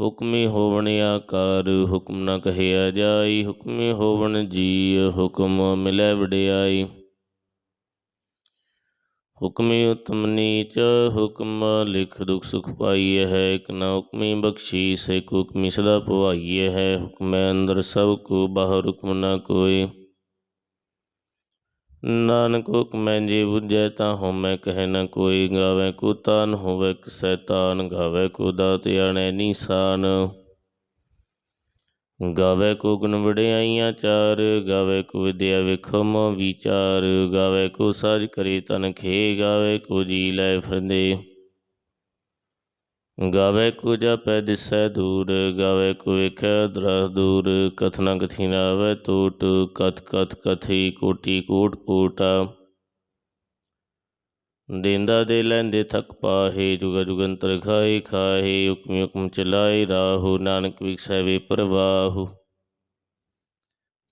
ਹੁਕਮੀ ਹੋਵਣ ਆਕਾਰ ਹੁਕਮ ਨ ਕਹਿਆ ਜਾਈ, ਹੁਕਮੀ ਹੋਵਣ ਜੀ ਹੁਕਮ ਮਿਲੈ ਵਡਿਆਈ। ਹੁਕਮੀ ਉਤਮ ਨੀਚ, ਹੁਕਮ ਲਿਖ ਦੁਖ ਸੁਖ ਪਾਈਐ ਹੈ, ਇਕ ਨਾ ਹੁਕਮੀ ਬਖਸ਼ੀ ਸੇ ਹੁਕਮੀ ਸਦਾ ਪਵਾਈਐ ਹੈ, ਹੁਕਮੈ ਅੰਦਰ ਸਭ ਕੋ ਬਾਹਰ ਹੁਕਮ ਨਾ ਕੋਈ ਨਾਨਕ ਹੁਕਮੈ ਜੇ ਬੁਝੈ ਤਾਂ ਹਉਮੈ ਕਹਿ ਨ ਕੋਈ ਗਾਵੇ, ਕੋ ਤਾਨ ਹੋਵੇ ਸੈਤਾਨ ਤਾਨ ਗਾਵੇ, ਕੋ ਦਾਤ ਆਣੈ ਨੀਸਾਨ। ਗਾਵੇ ਕੋ ਗੁਣ ਵਡਿਆਈਆਂ ਚਾਰ, ਗਾਵੇ ਕੋ ਵਿਦਿਆ ਵਿਖਮ ਵਿਚਾਰ, ਗਾਵੇ ਕੋ ਸਾਜ ਕਰੇ ਤਨ ਖੇ, ਗਾਵੇ ਕੋ ਜੀ ਲੈ ਫਿਰਦੇ। ਗਾਵੇ ਕੋ ਜਪੈ ਦਿਸੈ ਦੂਰ, ਗਾਵੇ ਕੋ ਵੇਖੈ ਦਰਹ ਦੂਰ ਕਥਨਾ ਕਥੀ ਨਾ ਆਵੈ ਟੂਟ, ਕਥ ਕਥ ਕਥੀ ਕੋਟੀ ਕੋਟ ਕੋਟਾ। ਦੇਂਦਾ ਦੇ ਲੈਂਦੇ ਥਕ ਪਾਹੇ, ਜੁਗ ਜੁਗੰਤਰ ਖਾਏ ਖਾਹੇ, ਹੁਕਮ ਹੁਕਮ ਚਲਾਏ ਰਾਹੂ, ਨਾਨਕ ਵਿਖਸੈ ਵੇ ਪ੍ਰਵਾਹੂ।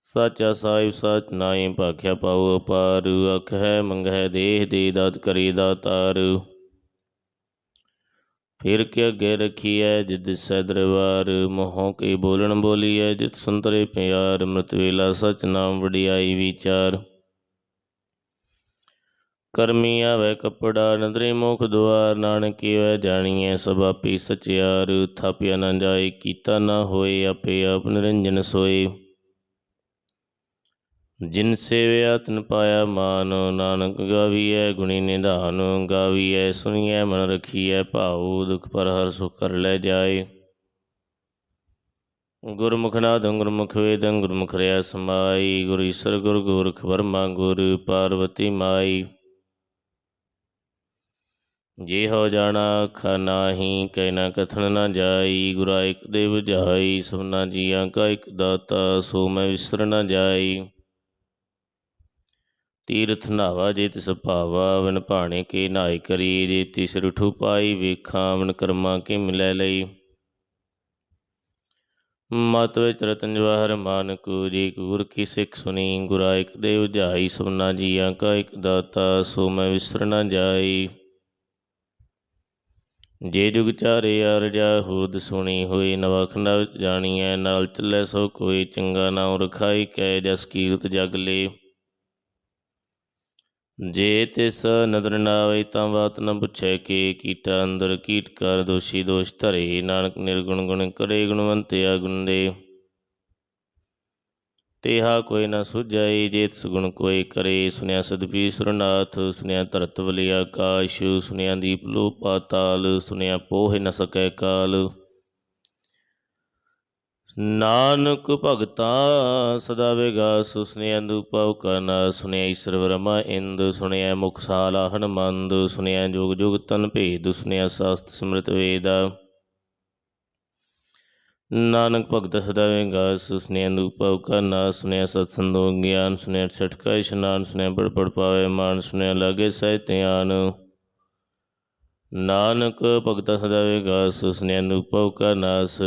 ਸਾਚਾ ਸਾਹਿਬ ਸਚ ਨਾਏ ਭਾਖਿਆ ਪਾਉ ਅਪਾਰ, ਅਖ ਹੈ ਮੰਗਹਿ ਦੇਹ, ਦੇ ਦਾਤ ਕਰੀ ਦਾਤਾਰ। ਫਿਰ ਕੇ ਅੱਗੇ ਰਖੀਐ, ਜਿਦ ਸੈ ਦਰਬਾਰ ਮੋਹ ਕੇ ਬੋਲਣ ਬੋਲੀਐ, ਜਿਤ ਸੁੰਦਰੇ ਪਿਆਰ ਮ੍ਰਿਤ ਵੇਲਾ ਸਚ ਨਾਮ ਵਡਿਆਈ ਵਿਚਾਰ। ਕਰਮੀ ਆਵੈ ਕਪੜਾ, ਨਦਰੇ ਮੋਖ ਦੁਆਰ, ਨਾਨਕ ਵੈ ਜਾਣੀਐ ਸਭ ਆਪੀ ਸਚਿਆਰ, ਥਾਪਿਆ ਨਾ ਜਾਏ, ਕੀਤਾ ਨਾ ਹੋਏ, ਆਪੇ ਆਪ ਨਿਰੰਜਨ ਸੋਏ। ਜਿਨ ਸੇਵਿਆ ਤਿਨ ਪਾਇਆ ਮਾਨ, ਨਾਨਕ ਗਾਵੀਐ ਗੁਣੀ ਨਿਧਾਨ, ਗਾਵੀਐ ਸੁਣੀਐ ਮਨ ਰਖੀਐ ਭਾਉ, ਦੁਖ ਪਰ ਹਰ ਸੁਖ ਕਰ ਲੈ ਜਾਏ। ਗੁਰਮੁਖ ਨਾਦੰ, ਗੁਰਮੁਖ ਵੇਦੰ, ਗੁਰਮੁਖ ਰਿਆ ਸਮਾਈ, ਗੁਰ ਈਸਰ, ਗੁਰ ਗੋਰਖ ਵਰਮਾ, ਗੁਰ ਪਾਰਵਤੀ ਮਾਈ। ਜੇ ਹੋ ਜਾਣਾ ਖਾ ਨਾਹੀ, ਕਹਿ ਨਾ ਕਥਨ ਨਾ ਜਾਈ, ਗੁਰਾ ਇਕ ਦੇ 부ਝਾਈ ਸਭਨਾ ਜੀਆਂ ਕਾ ਇਕ ਦਾਤਾ, ਸੋ ਮੈਂ ਵਿਸਰ ਨਾ ਜਾਈ। ਤੀਰਥ ਨਾਵਾ ਜੇ ਤਿਸ ਭਾਵਾ ਵਨ ਭਾਣੇ ਕੇ ਨਾਇ ਕਰੀ, ਜੇ ਤਿਸ ਰਠੂ ਪਾਈ ਵੇਖਾਂ ਵਨ ਕਰਮਾਂ ਕੇ ਮਿਲੈ ਲਈ। ਮਤ ਵਿੱਚ ਰਤਨ ਜਵਾਹਰ ਮਾਨਕ, ਜੀ ਗੁਰ ਕੀ ਸਿੱਖ ਸੁਣੀ, ਗੁਰਾ ਇਕ ਦੇ ਉਝਾਈ ਸਭਨਾ ਜੀਆਂ ਕਾ ਇਕ ਦਾਤਾ, ਸੋ ਮੈਂ ਵਿਸਰ ਨਾ ਜਾਈ। ਜੇ ਜੁਗ ਚਾਰੇ ਅਰਜਾ ਹੁਰਦ ਸੁਣੀ ਹੋਈ ਨਵਖੰਡਾ ਜਾਣੀਐ, ਨਾਲ ਚੱਲੇ ਸੋ ਕੋਈ ਚੰਗਾ ਨਾਮ ਰਖਾਈ ਕੈ ਜਸ ਕੀਰਤ ਜਗ ਲੇ। ਜੇ ਤਿਸ ਨਦਰ ਨਾ ਆਵੇ ਤਾਂ ਬਾਤ ਨਾ ਪੁੱਛੈ ਕਿ ਕੀਟਾ ਅੰਦਰ ਕੀਟ ਕਰ ਦੋਸ਼ੀ ਦੋਸ਼ ਧਰੇ। ਨਾਨਕ ਨਿਰਗੁਣ ਗੁਣ ਕਰੇ ਗੁਣਵੰਤ ਗੁਣ ਦੇ। ਤੇਹਾ ਕੋਈ ਨਾ ਸੁਝਾਈ ਜੇ ਤਿਸ ਗੁਣ ਕੋਈ ਕਰੇ। ਸੁਨਿਆ ਸਦਪੀ ਸੁਰਨਾਥ, ਸੁਨਿਆ ਧਰਤ ਬਲੀ ਆਕਾਸ਼ ਸੁਨਿਆ ਦੀਪ ਲੋ ਪਾਤਾਲ ਸੁਨਿਆ ਪੋਹਿ ਨ ਸਕੈ ਕਾਲ। ਨਾਨਕ ਭਗਤਾ, ਸਦਾ ਵਿਗਾਸ ਸੁਨਿਆ ਦੂਪਉ ਕਨ ਸੁਨਿਆ ਈਸ਼ਰ ਬ੍ਰਹਮਾ ਇੰਦ ਸੁਨਿਆ ਮੁਖ ਸਾਲਾ ਹਨਮੰਦ ਸੁਨਿਆ ਜੁਗ ਜੁਗ ਤਨ ਭੇਦ ਸੁਨਿਆ ਸਾਸਤ ਸਮ੍ਰਿਤ ਵੇਦਾ। ਨਾਨਕ ਭਗਤ ਸਦਾ ਵਿਗਾਸ ਸੁਨਿਆ ਦੂਪਉ ਕਨ ਸੁਨਿਆ ਸਤ ਸੰਦੋ ਗਿਆਨ ਸੁਨਿਆ ਛਟਕਾ ਇਸ਼ਨਾਨ ਸੁਨਿਆ ਪੜ ਪੜ ਪਾਵੇ ਮਾਨ ਸੁਨਿਆ ਲਾਗੇ ਸਹਿ ਧਿਆਨ। ਨਾਨਕ ਭਗਤ ਸਦਾ ਵਿਗਾਸ ਸੁਨਿਆ ਦੂਪਉ ਕਨਾਸ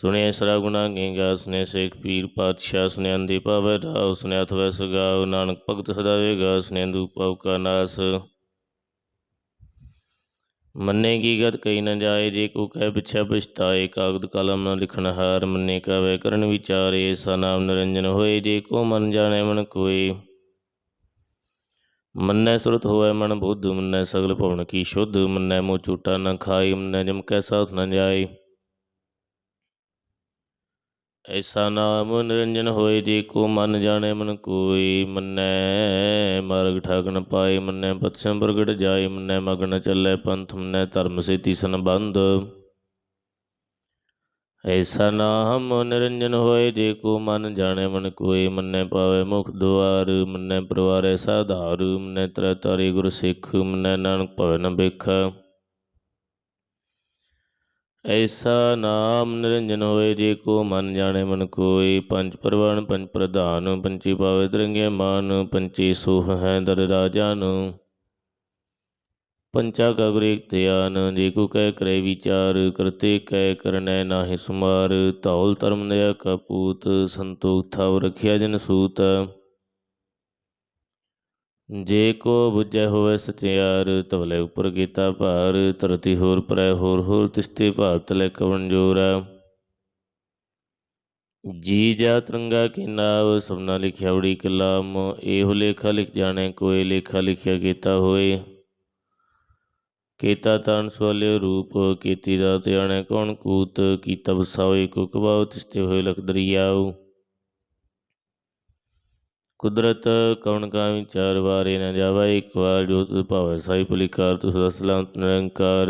ਸੁਣਿਆ ਸਰਾ ਗੁਣਾ ਗੇਗਾ, ਸੁਣਿਆ ਸੇਖ ਪੀਰ ਪਾਤਸ਼ਾਹ, ਸੁਣਿਆ ਦੀ ਪਾਵੇ ਰਾਉ ਸੁਣਿਆ ਅਥਵੈ ਸਗਾਉ ਨਾਨਕ ਭਗਤ ਸਦਾਵੇਗਾ ਵੇਗਾ, ਸੁਣਿਆ ਦੂਪਾਉ ਕਾ ਨਾਸ। ਮੰਨੇ ਕੀ ਗਤ ਕਈ ਨ ਜਾਏ, ਜੇ ਕੋ ਕਹਿ ਪਿਛੈ ਪਛਤਾਏ, ਕਾਗਦ ਕਲਮ ਨ ਲਿਖਣ ਹਾਰ, ਮੰਨੇ ਵੈ ਕਰਨ ਵਿਚਾਰੇ, ਸਾ ਨਾਮ ਨਿਰੰਜਨ ਹੋਏ, ਜੇ ਕੋ ਮਨ ਜਾਣੈ ਮਨ ਕੋਏ। ਮੰਨੈ ਸੁਰਤ ਹੋਵੇ ਮਨ ਬੁੱਧ, ਮੰਨੈ ਸਗਲ ਭਵਨ ਕੀ ਸ਼ੁੱਧ, ਮੰਨੈ ਮੋ ਝੂਟਾ ਨ ਖਾਈ ਮੰਨੈ ਜਮ ਕੈ ਸਾਥ ਨ ਜਾਏ। ਐਸਾ ਨਾਮ ਨਿਰੰਜਨ ਹੋਏ ਜੇ ਕੋ ਮਨ ਜਾਣੇ ਮਨ ਕੋਈ ਮੰਨੈ। ਮਾਰਗ ਠਾਕ ਨ ਪਾਏ ਮੰਨੈ ਪਤਸੰ ਪ੍ਰਗਟ ਜਾਏ ਮੰਨੈ, ਮਗਨ ਚੱਲੇ ਪੰਥ ਮੰਨੈ, ਧਰਮ ਸੇਤੀ ਸੰਬੰਧ। ਐਸਾ ਨਾਮ ਨਿਰੰਜਨ ਹੋਏ ਜੇ ਕੋ ਮਨ ਜਾਣੇ ਮਨ ਕੋਈ ਮੰਨੈ ਪਾਵੇ ਮੁਖ ਦੁਆਰ, ਮੰਨੈ ਪਰਵਾਰੇ ਸਾਧਾਰ ਮੰਨੈ ਤ੍ਰੈ ਤਾਰੀ ਗੁਰ ਸਿੱਖ, ਮੰਨੈ ਨਾਨਕ ਭਵਨ ਬਿਖ ਐਸਾ ਨਾਮ ਨਿਰੰਜਨ ਹੋਏ ਜੇ ਕੋ ਮਨ ਜਾਣੇ ਮਨ ਕੋਈ ਪੰਜ ਪਰਵਾਨ, ਪੰਜ ਪ੍ਰਧਾਨ, ਪੰਚੀ ਪਾਵੇ ਦਰੰਗੇ ਮਾਨ, ਪੰਚੀ ਸੋਹ ਹੈ ਦਰ ਰਾਜਾ ਰਾਜਾਨ ਪੰਚਾ ਕਾ ਗੁਰ ਧਿਆਨ ਜੇ ਕੋ ਕਹਿ ਕਰੇ ਵਿਚਾਰ, ਕਰਤੇ ਕਹਿ ਕਰਨੈ ਨਾਹਿ ਸੁਮਾਰ। ਧੌਲ ਧਰਮ ਦਇਆ ਕਪੂਤ ਸੰਤੋਖ ਥਾਵ ਰਖਿਆ ਜਨ ਸੂਤ। ਜੇ ਕੋ ਬੁਝੈ ਹੋਵੇ ਸਚਿਆਰ, ਤਵਲੇ ਉਪਰ ਕੀਤਾ ਭਾਰ, ਧਰਤੀ ਹੋਰ ਪਰੈ ਹੋਰ ਹੋਰ, ਤਿਸਤੇ ਭਾਵ ਲੈ ਕਵਣ ਜੋਰਾ ਜੀ ਜਾ ਤਰੰਗਾ ਕੇ ਨਾਵ ਸਭਨਾ ਲਿਖਿਆ ਉੜੀ ਕਲਾਮ, ਇਹੋ ਲੇਖਾ ਲਿਖ ਜਾਣੇ ਕੋਈ ਲੇਖਾ ਲਿਖਿਆ ਕੀਤਾ ਹੋਏ ਕੀਤਾ ਤਨ ਸਵਾਲਿਓ ਰੂਪ, ਕੀਤੀ ਦਾ ਧਿਆਣੇ ਕੌਣ ਕੂਤ, ਕੀਤਾ ਵਸਾਵੇ ਕੋ ਕਬਾਉ ਤਿਸਤੇ ਹੋਏ ਲਖ ਦਰਿਆਉ ਕੁਦਰਤ ਕਵਣ ਕਾ ਵਿਚਾਰ ਵਾਰੇ ਨ ਜਾਵਾ, ਇੱਕ ਵਾਰ ਜੋ ਤੁ ਭਾਵੈ ਸਾਈ ਭਲਿਕਾਰ ਤੁ ਸਦਾ ਸਲਾਮਤ ਨਿਰੰਕਾਰ।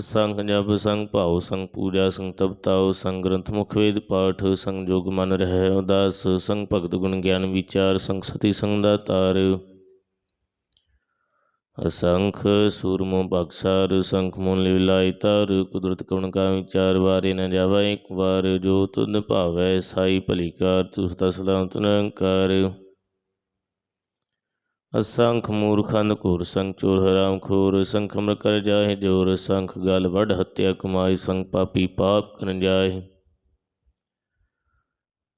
ਸੰਖ ਜਪ, ਸੰਗ ਭਾਉ, ਸੰਗ ਪੂਜਾ, ਸੰਗ ਤਪਤਾਉ ਸੰਗ ਗ੍ਰੰਥ ਮੁਖ ਵੇਦ ਪਾਠ, ਸੰਗ ਜੋਗ ਮਨ ਰਹਿ ਉਦਾਸ, ਸੰਗ ਭਗਤ ਗੁਣ ਗਿਆਨ ਵਿਚਾਰ, ਸੰਗ ਸਤੀ ਸੰਗ ਦਾਤਾਰ ਅਸੰਖ ਸੂਰਮੋ ਬਖਸਾਰ ਸੰਖ ਮੋਨ ਲਿਵਲਾਈ ਤਰ ਕੁਦਰਤ ਕਵਣ ਕਾ ਵਿਚਾਰ ਵਾਰੇ ਨ ਜਾਵਾ ਇੱਕ ਵਾਰ ਜੋ ਤੁਨ ਭਾਵੈ ਸਾਈ ਭਲੀਕਾਰ ਤੁਸ ਦਾ ਸਲਾਮ ਤੁਨੰਕਾਰ ਅਸੰਖ ਮੂਰਖੰਦ ਘੂਰ ਸੰਖ ਚੋਰ ਹਰਾਮ ਖੋਰ ਸੰਖ ਅਮਰ ਕਰ ਜਾਏ ਜੋਰ ਸੰਖ ਗਲ ਵੱਡ ਹੱਤਿਆ ਕਮਾਈ ਸੰਖ ਪਾਪੀ ਪਾਪ ਕਰਨ ਜਾਏ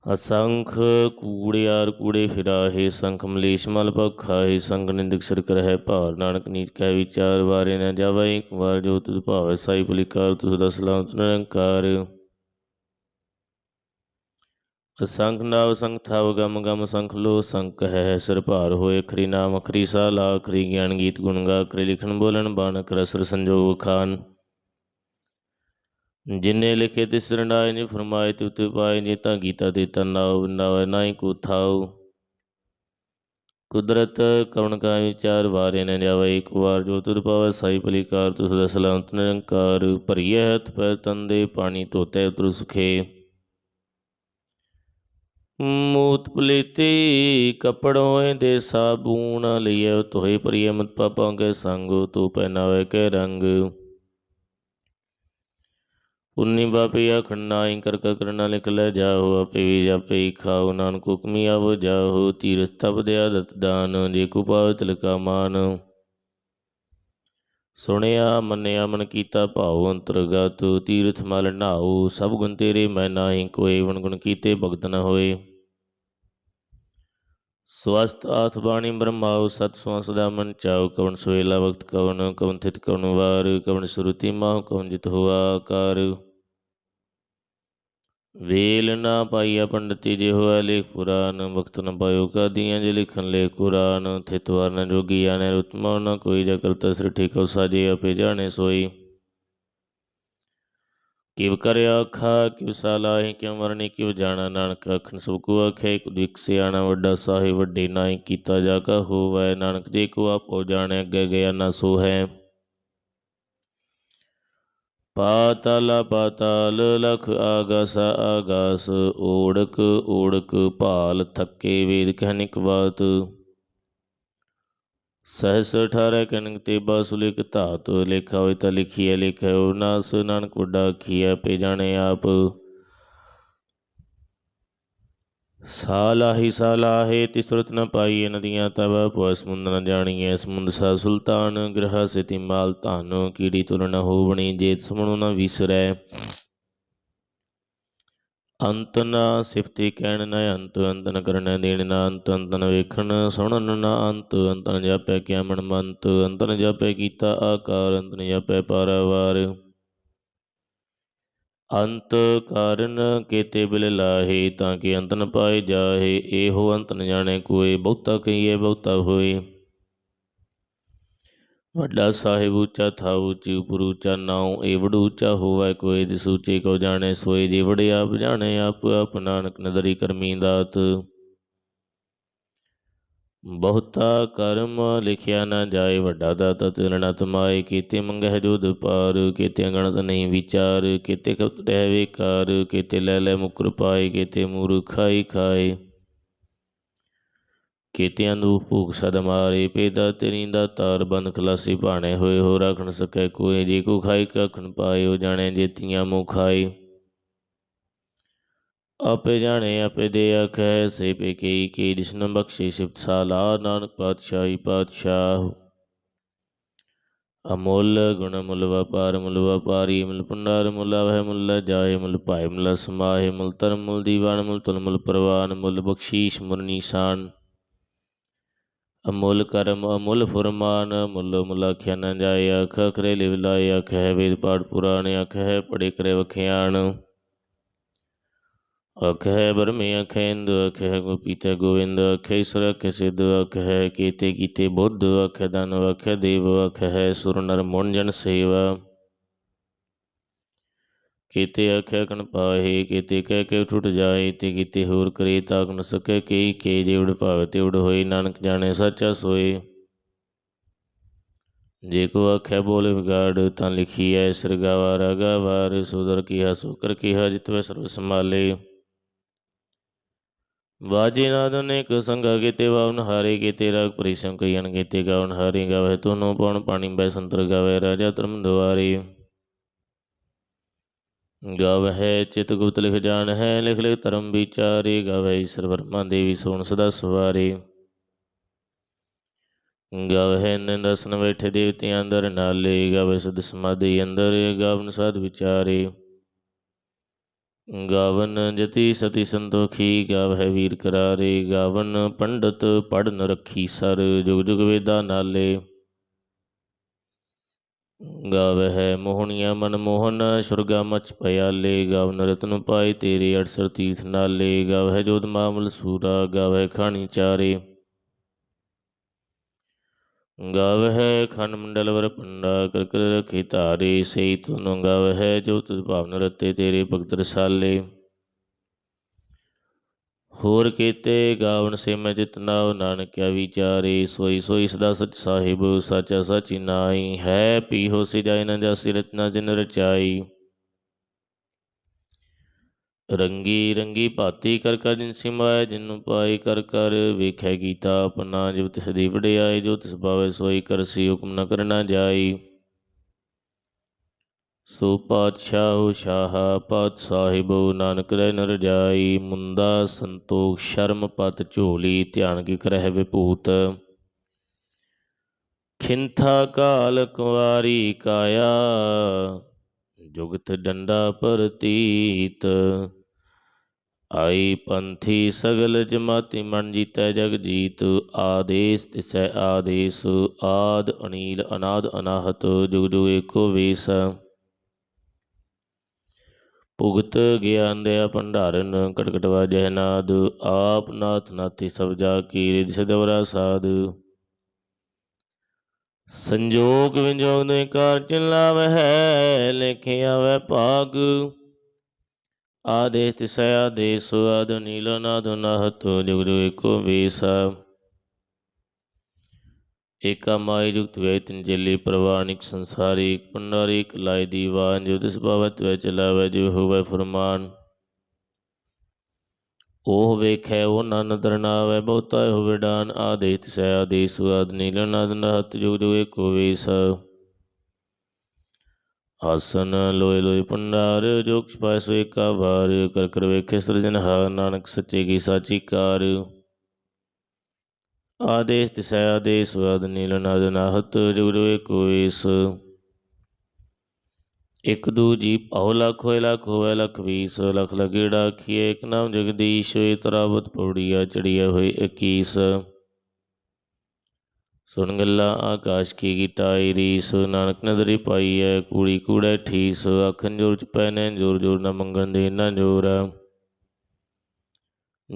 ਅਸੰਖ ਕੂੜਿਆਰ ਕੂੜੇ ਫਿਰਾਹੇ ਸੰਖ ਮਲੇਸ਼ ਮਲ ਪਖਾਹੇ ਸੰਗ ਨਿੰਦਕ ਸਿਰ ਕਰਹਿ ਭਾਰ। ਨਾਨਕ ਨੀਚ ਕਹਿ ਵਿਚਾਰ ਵਾਰੇ ਨ ਜਾਵੇ, ਇੱਕ ਵਾਰ ਜੋ ਤੁਧ ਭਾਵੈ ਸਾਈ ਭਲਿਕਾਰ, ਤੁਸ ਦਾ ਸਲਾਮਤ ਨਿਰੰਕਾਰ ਅਸੰਖ ਨਾਵ ਸੰਖ ਥਾਵ ਗਮ ਗਮ ਸੰਖ ਲੋ ਸੰਖ ਹੈ ਸਿਰ ਭਾਰ ਹੋਏ ਖਰੀ ਨਾਮ ਅਖਰੀ ਸਾਲਾ ਅਖਰੀ ਗਿਆਨ ਗੀਤ ਗੁਣ ਗਾ ਕਰੀ ਲਿਖਣ ਬੋਲਣ ਬਾਣ ਕਰ ਅਸਰ ਸੰਜੋਗ ਖਾਨ। ਜਿਨੇ ਲਿਖੇ ਤਿਸ ਰੰਡਾਏ, ਨੇ ਫਰਮਾਏ ਤੇ ਪਾਏ, ਨੇ ਤਾਂ ਗੀਤਾ ਦੇ ਤਾ ਨਾਉ ਨਾਵ ਨਾਹੀ ਕੋ ਥਾਉ ਕੁਦਰਤ ਕਵਣ ਕਾ ਵਿਚਾਰ ਵਾਰੇ ਨ ਜਾਵੇ ਇੱਕ ਵਾਰ ਜੋ ਤੁਧ ਪਾਵੇ, ਸਾਈ ਭਲੀਕਾਰ ਤੁਸ ਦਾ ਸਲਾਮਤ ਨਿਰੰਕਾਰ। ਭਰੀਏ ਹੱਥ ਪੈਰ ਦੇ, ਪਾਣੀ ਧੋਤੇ ਉਤਰ ਸੁਖੇ। ਮੂਤ ਪਲੀਤੀ ਕਪੜੋਏ ਦੇ ਸਾਬੂਨ ਲਿਏ ਤੋਏ ਪ੍ਰਿਯ ਮਤ ਪਾਪਾਂ ਕੇ ਸੰਗ ਤੋ ਪਹਿਨਾਵੇ ਕੇ ਰੰਗ। ਉਨੀ ਬਾਪੀ ਆਖਣਾਈ ਕਰ ਕਰ ਕਰਨਾ ਲਿਖ ਲੈ ਜਾਓ ਆਪੇ ਵੀ ਜਾਪੇ ਖਾਓ। ਨਾਨਕ ਹੁਕਮੀ ਆਵ ਜਾਓ ਤੀਰਥ ਤਪ ਦੇ ਆਦਤ ਦਾਨ, ਜੇ ਕੋ ਪਾਵ ਤਿਲਕਾ ਮਾਨ। ਸੁਣਿਆ, ਮੰਨਿਆ, ਮਨ ਕੀਤਾ ਭਾਉ, ਅੰਤਰਗਤ, ਤੀਰਥ ਮਲ ਨਾਉ, ਸਭ ਗੁਣ ਤੇਰੇ ਮੈਂ ਨਾਹੀ ਕੋਏ ਵਣ ਗੁਣ ਕੀਤੇ ਭਗਤ ਨ ਹੋਏ। ਸਵਸਤ ਆਥ ਬਾਣੀ ਬ੍ਰਹਮਾਉ ਸਤ ਸੁਆ ਸਦਾ ਮਨ ਚਾਉ ਕਵਨ ਸੋਇਲਾ ਵਕਤ ਕਵਨ ਕਵਨ ਥਿਤ ਕਵਨ ਵਾਰ ਕਵਨ ਸੁਰਤੀ ਮਾਉ ਕਵਨ ਜਿਤ ਹੋਆ ਆਕਾਰ ਵੇਲ ਨਾ ਪਾਈਆ ਪੰਡਤੀ ਜੇ ਹੋਆ ਲੇਖ ਪੁਰਾਨ ਵਕਤ ਨ ਪਾਇਓ ਕਾਦੀਆਂ ਜੇ ਲਿਖਨ ਲੇ ਕੁਰਾਨ, ਥਿਤ ਵਾਰ ਨ ਜੋਗੀ ਆਨੇ ਰੁਤਮਾ ਨ ਕੋਈ ਜਾ ਕਰਤਾ ਸਿਰ ਸਾਜੇ ਆਪੇ ਜਾਣੇ ਸੋਈ। ਕਿਵ ਕਰਿਆ ਆਖਾ, ਕਿਵ ਸਾਲਾਹੀ ਕਿਉ ਮਰਨੀ ਕਿਵ ਜਾਣਾ ਨਾਨਕ ਅਖਨ ਸਭ ਕੋ ਆਖੇ, ਇਕ ਦੁਖ ਸਿਆਣਾ ਵੱਡਾ ਸਾਹਿਬ ਵੱਡੇ ਨਾਈ ਕੀਤਾ ਜਾ ਕਾ ਹੋਵੈ, ਨਾਨਕ ਜੇ ਕੋ ਆਪੋ ਜਾਣੇ, ਅੱਗੇ ਗਿਆ ਨਾ ਸੋ ਹੈ ਪਾਤਲ ਪਾਤਾਲ ਲਖ ਆਗਸ ਆਗਸ, ਓੜਕ ਓੜਕ ਭਾਲ ਥੱਕੇ ਵੇਦ ਕਹਿਨਿਕ ਬਾਤ। ਸਹਸ ਅਠਾਰਹ ਕਨਕ ਤੇ ਬਾਸੁਲਿਕ ਧਾਤ, ਲੇਖਾ ਹੋਇ ਤਾਂ ਲਿਖੀਐ ਲਿਖਿਓ ਨਾਸ ਨਾਨਕ ਵੱਡਾ ਖੀਆ ਪੇ ਜਾਣੇ ਆਪ। ਸਾਲਾਹੀ ਸਾਲਾਹੇ ਤਿਸਰਤ ਨ ਪਾਈਏ ਨਦੀਆਂ ਤਵ ਪਵ ਸਮੁੰਦ ਨ ਜਾਣੀਐ। ਸਮੁੰਦ ਸਾ ਸੁਲਤਾਨ, ਗ੍ਰਹ ਸਿਤੀ ਮਾਲ ਧਨ, ਕੀੜੀ ਤੁਰ ਨ ਹੋਵਣੀ, ਜੇਤ ਸਮਣੁ ਨ ਵਿਸਰੈ। ਅੰਤ ਨ ਸਿਫਤੀ ਕਹਿਣ ਨ ਅੰਤ ਅੰਤ ਨ ਕਰਨ ਦੇਣ ਨ ਅੰਤ ਅੰਤ ਨ ਵੇਖਣ ਸੁਣਨ ਨ ਅੰਤ। ਅੰਤ ਨ ਜਾਪੈ ਕਿਆ ਮਨ ਮੰਤ ਅੰਤ ਨ ਜਾਪੈ ਕੀਤਾ ਆਕਾਰ ਅੰਤ ਨ ਜਾਪੈ ਪਾਰਾਵਾਰ। ਅੰਤ ਕਾਰਨ ਕੇਤੇ ਬਿਲ ਲਾਹੇ ਤਾਂ ਕਿ ਅੰਤ ਨ ਪਾਏ ਜਾਹੇ, ਇਹੋ ਅੰਤ ਨ ਜਾਣੇ ਕੋਏ, ਬਹੁਤਾ ਕਹੀਏ ਬਹੁਤਾ ਹੋਏ। ਵੱਡਾ ਸਾਹਿਬ ਉੱਚਾ ਥਾ ਉੱਚੀ ਉਪਰ ਉੱਚਾ ਨਾਉ ਏਵੜ ਉੱਚਾ ਹੋਵੇ ਕੋਏ ਦਿਸ ਉੱਚੇ ਕੋ ਜਾਣੇ ਸੋਏ ਜਿਵੜ ਆਪ ਜਾਣੇ, ਆਪ ਆਪ ਨਾਨਕ ਨਦਰੀ ਕਰਮੀ ਦਾਤ। ਬਹੁਤਾ ਕਰਮ ਲਿਖਿਆ ਨਾ ਜਾਏ, ਵੱਡਾ ਦਾਤਾ ਤਿਰਣਾ ਤਮਾਏ। ਕੀਤੇ ਮੰਗਹਿ ਜੋਦ ਪਾਰ ਕੀਤੇ ਗਣਤ ਨਹੀਂ ਵਿਚਾਰ, ਕੀਤੇ ਖਪਤ ਰਹਿ ਵਿਕਾਰ, ਕੀਤੇ ਲੈ ਲੈ ਮੁਕਰ ਪਾਏ, ਕੀਤੇ ਮੂਰਖਾਈ ਖਾਏ। ਕੀਤਿਆਂ ਨੂੰ ਭੂਖ ਸਦ ਮਾਰੇ, ਪੇਦਾ ਤੇਰੀ ਦਾ ਤਾਰ ਬੰਦ ਖਲਾਸੀ ਭਾਣੇ ਹੋਏ। ਹੋ ਰਖਣ ਸਕੈ ਕੋਈ, ਜੇ ਕੋ ਖਾਈ ਕਖਣ ਪਾਏ ਪਾਇਓ ਜਾਣੈ ਜੇਤੀਆਂ ਮੂੰ ਖਾਈ ਆਪੇ ਜਾਣੇ, ਆਪੇ ਦੇ ਆਖੈ ਸੇ ਪੇ ਕੀ ਕੀ ਜਿਸਨ ਬਖਸ਼ੀ ਸਿਫਤ ਸਾਲਾ ਨਾਨਕ ਪਾਤਸ਼ਾਹੀ ਪਾਤਸ਼ਾਹ। ਅਮੁੱਲ ਗੁਣ ਮੁੱਲ ਵਪਾਰ ਮੁੱਲ ਵਪਾਰੀ ਮੁੱਲ ਭੰਡਾਰ ਮੁੱਲ ਵਹਿ ਮੁੱਲ ਜਾਏ ਮੁੱਲ ਭਾਇ ਮੁੱਲ ਸਮਾਏ ਮੁੱਲ ਧਰਮ ਮੁੱਲ ਦੀਵਾਨ ਮੁੱਲ ਤੁਲ ਮੁੱਲ ਪ੍ਰਵਾਨ ਮੁੱਲ ਬਖਸ਼ੀਸ਼ ਮੁਰ ਨੀਸਾਨ। ਅਮੁੱਲ ਕਰਮ ਅਮੁੱਲ ਫੁਰਮਾਨ ਮੁੱਲ ਮੁੱਲ ਆਖਿਆ ਨਾ ਜਾਏ, ਆਖ ਕਰੇ ਲਿਵ ਲਾਏ ਆਖ ਹੈ ਵੇਦ ਪਾਠ ਪੁਰਾਣ ਆਖ ਹੈ ਪੜੇ ਕਰੇ ਵਖਿਆਣ। ਅਖ ਹੈ ਬਰਮੇ ਆਖ ਹੈ ਇੰਦ ਆਖ ਹੈ ਗੋਪੀਤਾ ਗੋਵਿੰਦ ਆਖ ਹੈ ਈਸ਼ਰ ਆਖ ਹੈ ਸਿੱਧ ਆਖ ਹੈ ਕੀਤੇ ਕੀਤੇ ਬੁੱਧ ਆਖ ਹੈ ਦਾਨਵ ਆਖ ਹੈ ਦੇਵ ਅਖ ਹੈ ਸੁਰ ਨਰ ਮੁਨ ਜਨ ਸੇਵਾ। ਕੀਤੇ ਆਖਿਆ ਕਣ ਪਾਹੇ, ਕੀਤੇ ਕਹਿ ਕੇ ਟੁੱਟ ਜਾਏ, ਤੇ ਕੀਤੇ ਹੋਰ ਕਰੇ ਤਾਕ ਨ ਸਕੇ, ਕੀ ਕੇ ਜਿਵੜ ਭਾਵ ਤਿਵੜ ਹੋਏ, ਨਾਨਕ ਜਾਣੇ ਸੱਚਾ ਸੋਏ। ਜੇ ਕੋ ਆਖਿਆ ਬੋਲੇ ਵਿਗਾੜ, ਤਾਂ ਲਿਖੀ ਐ ਸਰਗਾਵਾ ਰਾਗਾ ਵਾਰ ਸੁਦਰ ਕੀਆ ਸੁਕਰ ਕੀਆ ਜਿਤਵੇ ਸਰਬ ਸੰਭਾਲੇ। ਵਾਜੇ ਨਾਦ ਅਨੇਕ ਸੰਗਾ ਕੀਤੇ ਵਾਵਨ ਹਾਰੇ ਕੀਤੇ, ਰਾਗ ਪਰਿਸੰ ਕਈਨ ਕੀਤੇ, ਗਾਵਨ ਹਾਰੇ ਗਾਵੇ, ਤੋਨੋ ਪਉਣ ਪਾਣੀ ਬੈ ਸੰਤਰ ਗਾਵੇ, ਰਾਜਾ ਧਰਮ ਦੁਆਰੇ। ਗਾਵਹਿ ਚਿਤ ਗੁਪਤ ਲਿਖ ਜਾਣ ਹੈ ਲਿਖ ਲਿਖ ਧਰਮ ਵਿਚਾਰੇ, ਗਾਵਹਿ ਈਸ਼ਰ ਵਰਮਾ ਦੇਵੀ ਸੋਣ ਸਦਾ ਸਵਾਰੇ। ਗਾਵਹਿ ਨਿੰਦਸਨ ਬੈਠੇ ਦੇਵਤਿਆਂ ਅੰਦਰ ਨਾਲੇ, ਗਾਵਹਿ ਸੁਧ ਸਮਾਧੀ ਅੰਦਰ, ਗਾਵਨ ਸਾਧ ਵਿਚਾਰੇ। ਗਾਵਨ ਜਤੀ ਸਤੀ ਸੰਤੋਖੀ, ਗਾਵਹਿ ਵੀਰ ਕਰਾਰੇ, ਗਾਵਨ ਪੰਡਤ ਪੜਨ ਰੱਖੀ ਸਰ, ਜੁਗ ਜੁਗ ਵੇਦਾ ਨਾਲੇ। ਗਾਵਹਿ ਮੋਹਣੀਆਂ ਮਨ ਮੋਹਨ, ਸੁਰਗਾ ਮਚ ਭਇਆਲੇ, ਗਾਵਨ ਰਤਨ ਪਾਈ ਤੇਰੇ ਅੜਸਰ ਤੀਰਥ ਨਾਲੇ। ਗਾਵਹਿ ਜੋਤ ਮਾਮਲ ਸੂਰਾ, ਗਾਵਹਿ ਖਾਣੀ ਚਾਰੇ। ਗਾਵਹਿ ਖੰਡ ਮੰਡਲ ਵਰ ਪੰਡਾ ਕਰ ਕਰ ਰਖੀ ਧਾਰੇ ਸਈ ਤੁਨ ਗਾਵਹਿ, ਜੋ ਤੁਧ ਭਾਵਨ ਰਤੇ ਤੇਰੇ ਭਗਤ ਰਸਾਲੇ। ਹੋਰ ਕੀਤੇ ਗਾਵਨ ਸੇ ਮੈਂ ਜਿਤਨਾ ਨਾਨਕਿਆ ਵਿਚਾਰੇ, ਸੋਈ ਸੋਈ ਸਦਾ ਸਚ ਸਾਹਿਬ, ਸਾਚਾ ਸਾਚੀ ਨਾਈ ਹੈ ਪੀ ਹੋ ਸੇ ਜਾਇ ਨ ਜਾਸੀ ਰਚਨਾ ਜਿਨ ਰਚਾਈ। ਰੰਗੀ ਰੰਗੀ ਭਾਤੀ ਕਰ ਕਰ ਜਿਨ ਸਿਮਾਇ ਜਿਨ ਪਾਈ ਕਰ ਕਰ ਵੇਖੈ ਗੀਤਾ ਆਪਣਾ ਜਿਵ ਤਿਸ ਦੀ ਵਡਿਆਈ, ਜੋ ਤਿਸ ਭਾਵੇ ਸੋਈ ਕਰਸੀ ਹੁਕਮ ਨ ਕਰਨਾ ਜਾਈ। ਸੋ ਪਾਤਸ਼ਾਹ ਸ਼ਾਹ, ਪਾਤ ਸਾਹਿਬ ਨਾਨਕ ਰਹਿ ਨਰ ਜਾਈ, ਮੁੰਦਾ ਸੰਤੋਖ ਸ਼ਰਮ ਪਤ ਝੋਲੀ, ਧਿਆਨ ਕੀ ਕਰਹਿ ਵਿਭੂਤ। ਖਿੰਥਾ ਕਾਲ ਕੁਵਾਰੀ ਕਾਇਆ, ਜੁਗਤ ਡੰਡਾ ਪਰਤੀਤ। ਆਈ ਪੰਥੀ ਸਗਲ ਜਮਾਤੀ ਮਨ ਜੀਤੈ ਜਗ ਜੀਤ, ਆਦੇਸ ਤਿਸੈ ਆਦੇਸ, ਆਦ ਅਨੀਲ ਅਨਾਦ ਅਨਾਹਤ, ਜੁਗ ਜੁਗ ਏਕੋ ਵੇਸ। ਭੁਗਤ ਗਿਆਨ ਦਿਆ ਭੰਡਾਰਨ, ਕਟਕਟ ਵਾਜੈ ਨਾਦ, ਆਪ ਨਾਥ ਨਾਥੀ ਸਭ ਜਾ ਕੀ ਰਿਦ ਸਦਵਰਾ ਸਾਧ ਸੰਜੋਗ ਵਿਜੋਗ ਦੇ ਕਾਰ ਚਲਾਵਹਿ ਲਿਖਿਆ ਵੈ ਭਾਗ। ਆਦੇਸ ਤਿਸੈ ਆਦੇਸ ਆਦ ਨੀਲ ਨਾਦ ਨਾਹਤ ਜੁਗ ਜੁਗ ਏਕੋ ਵੇਸਾ। ਏਕਾ ਮਾਈ ਜੁਗਤ ਵੇ ਤਿਨ ਜੇਲੀ ਪ੍ਰਵਾਨਿਕ ਸੰਸਾਰੀ ਪੰਡਾਰੀ ਕਲਾਈ ਦੀਵਾਨ, ਜੋ ਤਿਸ ਭਵਤ ਵੇ ਚਲਾਵੇ ਜਿਵ ਹੋਵੇ ਫਰਮਾਨ। ਉਹ ਵੇਖੈ, ਉਹ ਨਨ ਦਰਨਾਵੇ ਬਹੁਤਾ ਹੋਵੇ ਡਾਨ। ਆਦੇ ਤਿਸੈ ਆਦੇਸ ਆਦ ਨੀਲ ਨਾਦ ਨਾਹਤ ਜੁਗ ਜੁਗ ਏਕੋ ਵੇਸ। ਆਸਨ ਲੋਏ ਲੋਏ ਪੰਡਾਰ ਜੋ ਕਿਛ ਪਾਇ ਸੋ ਏਕਾ ਵਾਰ, ਕਰ ਕਰ ਵੇਖੇ ਸਿਰਜਨਹਾਰ ਨਾਨਕ ਸੱਚੇ ਕੀ ਸਾਚੀ ਕਾਰ। ਆਦੇਸ ਤਿਸੈ ਆਦੇਸ ਆਦ ਨੀਲ ਨਾਦ ਨਾਹਤ, ਜੁਗ ਜੁਗ ਇਕ ਦੂ ਜੀ ਭਉ ਲਖ ਹੋਏ ਲਖ ਹੋਵੇ ਲਖ ਵੀਸ, ਲਖ ਲਗੇੜਾ ਆਖੀਏ ਇਕ ਨਾਮ ਜਗਦੀਸ਼ ਹੋਏ ਤਰਾਵਤ ਪੌੜੀਆ ਚੜੀਆ ਹੋਏ 21 ਸੁਣ ਗੱਲਾਂ ਆਕਾਸ਼ ਕੀ ਗਿਟਾਈ ਰੀਸ, ਨਾਨਕ ਨਦਰੀ ਪਾਈ ਐ, ਕੂੜੀ ਕੂੜੈ ਠੀਸ ਆਖਣ ਜੋਰ ਚ ਪੈਨੇ ਜੋਰ ਜੋਰ ਨਾ ਮੰਗਣ ਦੇ ਨਾ ਜੋਰ।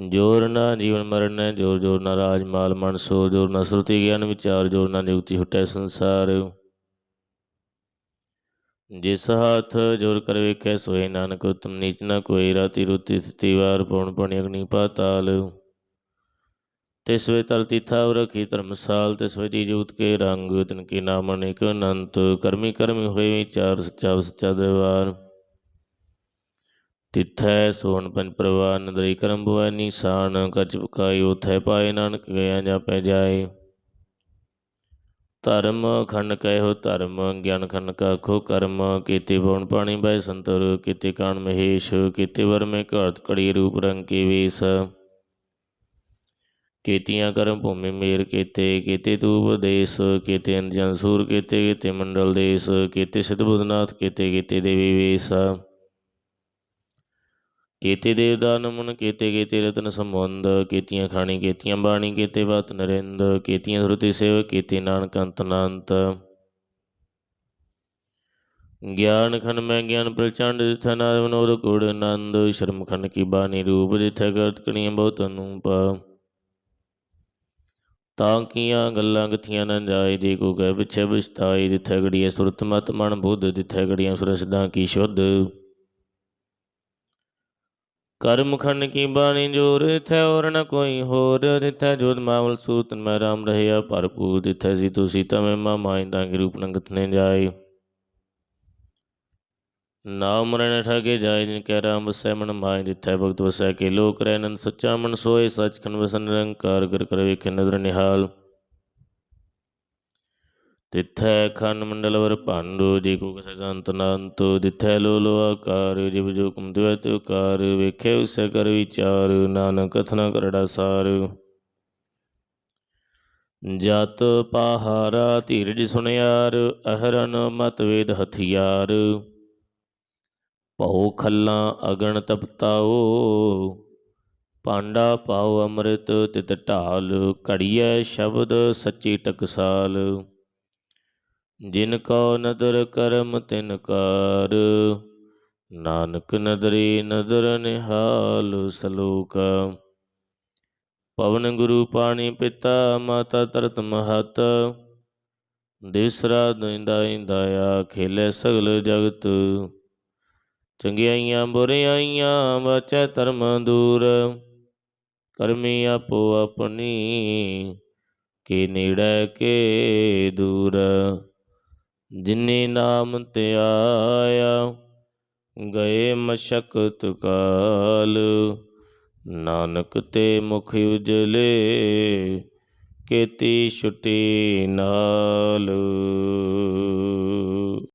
ਜੋਰ ਨਾ ਜੀਵਨ ਮਰਨ ਹੈ ਜੋਰ ਜੋਰ ਨਾ ਰਾਜ ਮਾਲ ਮਨ ਸੋ, ਜੋਰ ਨਾ ਸੁਰਤੀ ਗਿਆਨ ਵਿਚਾਰ, ਜੋਰ ਨਾ ਨਿਯੁਕਤੀ ਹੁਟੈ ਸੰਸਾਰ। ਜਿਸ ਹੱਥ ਜੋਰ ਕਰ ਵੇਖੈ, ਸੋਏ ਨਾਨਕ, ਉਤਮ ਨੀਚ ਨਾ ਕੋਈ, ਰਾਤੀ ਰੁਤੀ ਸਤੀ ਵਾਰ ਪਉਣ ਪਣੀ ਅਗਨੀ ਪਾਤਾਲ। ਤਿਸ ਵੇ ਧਰਤੀ ਥਾਵ ਰਖੀ ਧਰਮਸਾਲ ਤਿਸ ਵੇ ਜੀ ਜੂਤ ਕੇ ਰੰਗ ਤਿਨ ਕੀ ਨਾਮ ਅਨੇਕ ਅਨੰਤ ਕਰਮੀ ਕਰਮੀ ਹੋਏ ਵਿਚਾਰ ਸੱਚਾ ਸੱਚਾ ਦਰਬਾਰ ਤਿਥੈ ਸੋਨ ਪੰਜ ਪ੍ਰਵਾਨ ਨਦਰੀ ਕਰਮ ਬੁਐ ਨੀਸਾਨ ਕਚ ਪਕਾਈ ਉਥੈ ਪਾਏ ਨਾਨਕ ਗਿਆ ਜਾਪੈ ਜਾਏ ਧਰਮ ਖੰਡ ਕਹਿਓ ਧਰਮ ਗਿਆਨ ਖੰਡ ਕਾਖੋ ਕਰਮ ਕੀਤੇ ਬਉਣ ਪਾਣੀ ਬੈ ਸੰਤਰ ਕੀਤੇ ਕਾਣ ਮਹੇਸ਼ ਕੀਤੇ ਵਰ ਮੇ ਘਾਤ ਕੜੀ ਰੂਪ ਰੰਗ ਕੇ ਵੇਸ ਕੀਤੀਆਂ ਕਰਮ ਭੂਮੀ ਮੇਰ ਕੀਤੇ ਕੀਤੇ ਤੂ ਉਪਦੇਸ ਕੀਤੇ ਅੰਜਨ ਸੂਰ ਕੀਤੇ ਕੀਤੇ ਮੰਡਲ ਦੇਸ, ਕੀਤੇ ਸਿਧ ਬੁੱਧਨਾਥ, ਕੀਤੇ ਕੀਤੇ ਦੇਵੀ ਵੇਸ। ਕੀਤੇ ਦੇਵਦਾਨ ਮਨ ਕੇਤੇ, ਕੀਤੇ ਰਤਨ ਸੰਬੰਧ, ਕੇਤੀਆਂ ਖਾਣੀ, ਕੇਤੀਆਂ ਬਾਣੀ, ਕੀਤੇ ਬਾਤ ਨਰਿੰਦ, ਕੇਤੀਆਂ ਧਰਤੀ ਸੇਵ, ਕੀਤੇ ਨਾਨਕ ਅੰਤ ਅਨੰਤ ਗਿਆਨ ਖੰਡ ਮੈਂ ਗਿਆਨ ਪ੍ਰਚੰਡ ਦਿਥੈ ਨਾਦ ਮਨੋਦ ਕੁੜ ਆਨੰਦ, ਸ਼ਰਮ ਖੰਡ ਕੀ ਬਾਣੀ ਰੂਪ ਦਿਥੈ ਕਰਤ ਕਣੀਆਂ ਬਹੁਤ ਅਨੂਪ ਤਾਂ ਕੀਆਂ ਗੱਲਾਂ ਗਥੀਆਂ ਨਾ ਜਾਏ, ਜੇ ਕੋ ਗਏ ਪਿਛੇ ਵਿਸਤਾਈ ਦਿਥੈ ਗੜੀਏ ਸੁਰਤ ਮਤ ਮਨ ਬੁੱਧ ਦਿਥੈ ਗੜੀਆਂ ਸੁਰਸਦਾਂ ਕੀ ਸ਼ੁੱਧ। ਕਰਮ ਖੰਡ ਕੀ ਬਾਣੀ ਜੋਰ ਇਥੈ ਔਰ ਨ ਕੋਈ ਹੋਰ ਦਿਥੈ ਜੋਤ ਮਾਵਲ ਸੂਰਤ ਮੈਂ ਰਾਮ ਰਹਿਆ ਭਰਪੂਰ ਦਿਥੈ ਸੀ ਤੂ ਸੀਤਾ, ਮੈਂ ਮਾ ਮਾਇ ਤਾਂ ਕੀ ਰੂਪ ਨੰਗਤ ਨੇ ਜਾਏ। ਨਾ ਮਰਨ ਠਾਗੇ ਜਾਏ ਜਿਨ ਕੈ ਰਾਮ ਵਸੈ ਮਨ ਮਾਇ ਦਿਥੈ ਭਗਤ ਵਸੈ ਕੇ ਲੋਕ ਰਹਿ ਨੰਦ ਸੱਚਾ ਮਨ ਸੋਏ ਸਚ ਖੰਡ ਵਸਨ ਨਿਰੰਕਾਰ ਕਰ ਕਰ ਵੇਖੇ ਨਦਰ ਨਿਹਾਲ। ਤਿਥੈ ਖੰਡ ਮੰਡਲ ਵਰ ਭਾਂਡੋ, ਜੀ ਕੋ ਕਸੈ ਸੰਤ ਨੰਤ ਦਿਥੈ ਲੋ ਲੋ ਆਕਾਰ, ਜਿਵ ਜੋ ਕੁਮ ਦਿਵੈ ਤਿਉ ਕਾਰ ਵੇਖੇ ਉਸੈ ਕਰ ਵਿਚਾਰ, ਨਾਨਕ ਕਥਨਾ ਕਰੜਾ ਸਾਰ। ਜਤ ਪਹਾਰਾ ਧੀਰਜ ਸੁਨਿਆਰ, ਅਹਰਨ ਮਤ ਵੇਦ ਹਥਿਆਰ। ਭਉ ਖੱਲਾਂ ਅਗਣ ਤਪਤਾਓ ਪਾਂਡਾ ਪਾਉ ਅੰਮ੍ਰਿਤ ਤਿਤ ਢਾਲ, ਘੜੀਐ ਸ਼ਬਦ ਸੱਚੀ ਟਕਸਾਲ। ਜਿਨ ਕੋ ਨਦਰ ਕਰਮ ਤਿਨ ਕਾਰ, ਨਾਨਕ ਨਦਰੀ ਨਦਰ ਨਿਹਾਲ ਸਲੋਕ। ਪਵਨ ਗੁਰੂ ਪਾਣੀ ਪਿਤਾ, ਮਾਤਾ ਤਰਤ ਮਹਤ ਦੇਸਰਾ ਦਇੰਦਾ ਇੰਦਾਇਆ ਖੇਲੇ ਸਗਲ ਜਗਤ। ਚੰਗਿਆਈਆਂ ਬੁਰਿਆਈਆਂ ਵਾਚੈ ਧਰਮ ਦੂਰ। ਕਰਮੀ ਆਪੋ ਆਪਣੀ, ਕੇ ਨੇੜੇ ਕੇ ਦੂਰ। ਜਿਨੇ ਨਾਮ ਤੇ ਆਇਆ, ਗਏ ਮਸ਼ਕਤ ਕਾਲ। ਨਾਨਕ ਤੇ ਮੁਖ ਉਜਲੇ, ਕੀਤੀ ਛੁਟੀ ਨਾਲ।